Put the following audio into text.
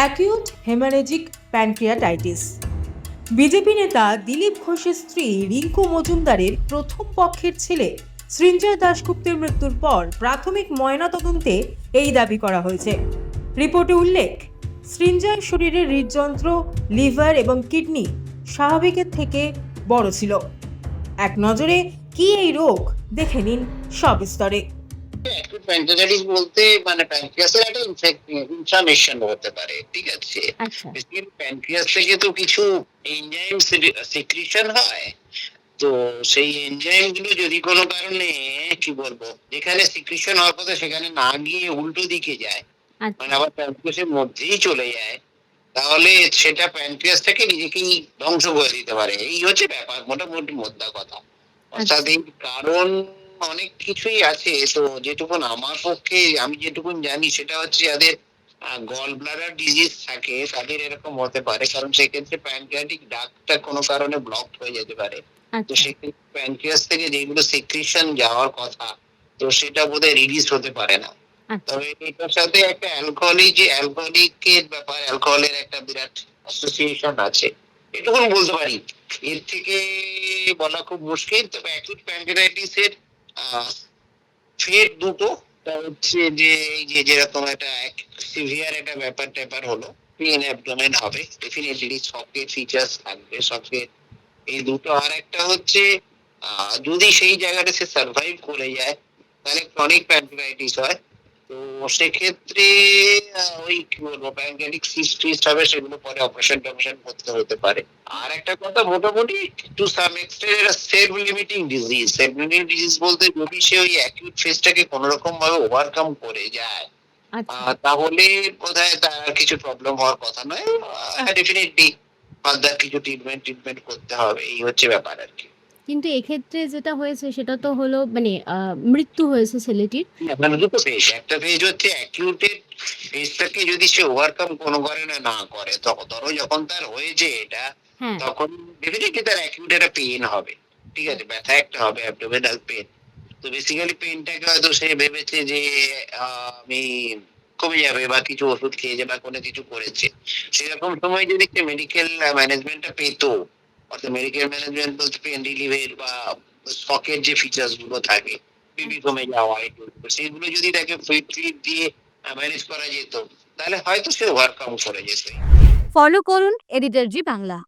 Acute haemorrhagic pancreatitis. BJP নেতা দিলীপ ঘোষের স্ত্রী রিঙ্কু মজুমদারের প্রথম পক্ষের ছেলে সৃঞ্জয় দাশগুপ্তের মৃত্যুর পর প্রাথমিক ময়নাতদন্তে এই দাবি করা হয়েছে। রিপোর্টে উল্লেখ, সৃঞ্জয়ের শরীরের হৃদযন্ত্র, লিভার এবং কিডনি স্বাভাবিকের থেকে বড় ছিল। এক নজরে কি এই রোগ, দেখে নিন সবিস্তরে প্যানক্রিয়াটাইটিস বলতে মানে প্যানক্রিয়াসের একটা ইনফ্লামেশন হতে পারে ঠিক আছে? আচ্ছা। প্যানক্রিয়াস থেকে তো কিছু এনজাইম সিক্রিশন হয় তো সেই এনজাইমগুলো যদি কোনো কারণে কি বলব যেখানে সিক্রিশন হওয়ার কথা সেখানে না গিয়ে উল্টো দিকে যায় আচ্ছা। মানে আবার প্যানক্রিয়াসের মধ্যেই চলে যায় তাহলে সেটা প্যানক্রিয়াসটাকে নিজেকেই ধ্বংস করে দিতে পারে। এই হচ্ছে ব্যাপার মোটামুটি মোদ্দা কথা। অর্থাৎ এই কারণ অনেক কিছুই আছে। তো যেটুকুন আমার পক্ষে আমি যেটুকুন জানি সেটা হচ্ছে যাদের গল ব্লাডার ডিজিজ থাকে তাদের এরকম হতে পারে। কারণ সেক্ষেত্রে প্যানক্রিয়াটিক ডাকটা কোনো কারণে ব্লক হয়ে যেতে পারে। তো আচ্ছা। সেক্ষেত্রে প্যানক্রিয়াস থেকে যেগুলো সিক্রিশন যাওয়ার কথা তো সেটা বোধহয় রিলিজ হতে পারে না। আচ্ছা। তবে এটার সাথে একটা অ্যালকোহলিক যে অ্যালকোহলিকের ব্যাপার অ্যালকোহলের একটা বিরাট অ্যাসোসিয়েশন আছে। এটুকুন বলতে পারি। এর থেকে বলা খুব মুশকিল। তবে অ্যাকুট প্যানক্রিয়াটাইটিস এর ফের দুটো। হচ্ছে যে যে যেরকম একটা সিভিয়ার একটা ব্যাপার ট্যাপার হলো পেন অ্যাবডোমেন হবে। ডেফিনেটলি সকেট ফিচার্স থাকবে, সবকে এই দুটো। আর একটা হচ্ছে যদি সেই জায়গাটা সে সার্ভাইভ করে যায়, তাহলে ক্রনিক প্যানক্রিয়াটাইটিস হয়। তো সেক্ষেত্রে ওই কি বলব প্যানক্রিয়াটিক সিস্ট টিস্ট হবে সেগুলো পরে অপারেশন টপারেশন করতে হতে পারে। আর একটা কথা মোটামুটি টু সাম এক্সটেন্ট এটা self limiting disease self limiting disease বলতে যদি সে ওই অ্যাকিউট ফেজটাকে কোনো রকম ভাবে ওভারকাম করে যায় আচ্ছা। তাহলে বোধহয় তার কিছু প্রবলেম হওয়ার কথা নয়। ডেফিনেটলি ফার্দার কিছু ট্রিটমেন্ট ট্রিটমেন্ট করতে হবে। এই হচ্ছে ব্যাপার আর কি। কিন্তু এক্ষেত্রে যেটা হয়েছে সেটা তো হলো মানে মৃত্যু হয়েছে ছেলেটির। মানে দুটো ফেজ একটা ফেজ হচ্ছে অ্যাকিউটেড ফেজটাকে যদি সে ওভারকাম কোনো কারণে না করে তখন ধরো যখন তার হয়েছে এটা হ্যাঁ। তখন ডেফিনেটলি তার অ্যাকিউট একটা পেন হবে। ঠিক আছে ব্যথা একটা হবে অ্যাবডোমিনাল পেন তো বেসিক্যালি পেনটাকে হয়তো সে ভেবেছে যে আমি কমে যাবে বা কিছু ওষুধ খেয়েছে বা কোনো কিছু করেছে। সেরকম সময় যদি সে মেডিকেল ম্যানেজমেন্টটা পেতো অর্থাৎ মেডিকেল ম্যানেজমেন্ট বলতে পেন রিলিভের বা স্টকের যে ফিচার্সগুলো থাকে বিবি কমে যাওয়া সেগুলো যদি তাকে ফ্রি দিয়ে ম্যানেজ করা যেত, তাহলে হয়তো সে ওভারকাম করে যেত। ফলো করুন এডিটর জি বাংলা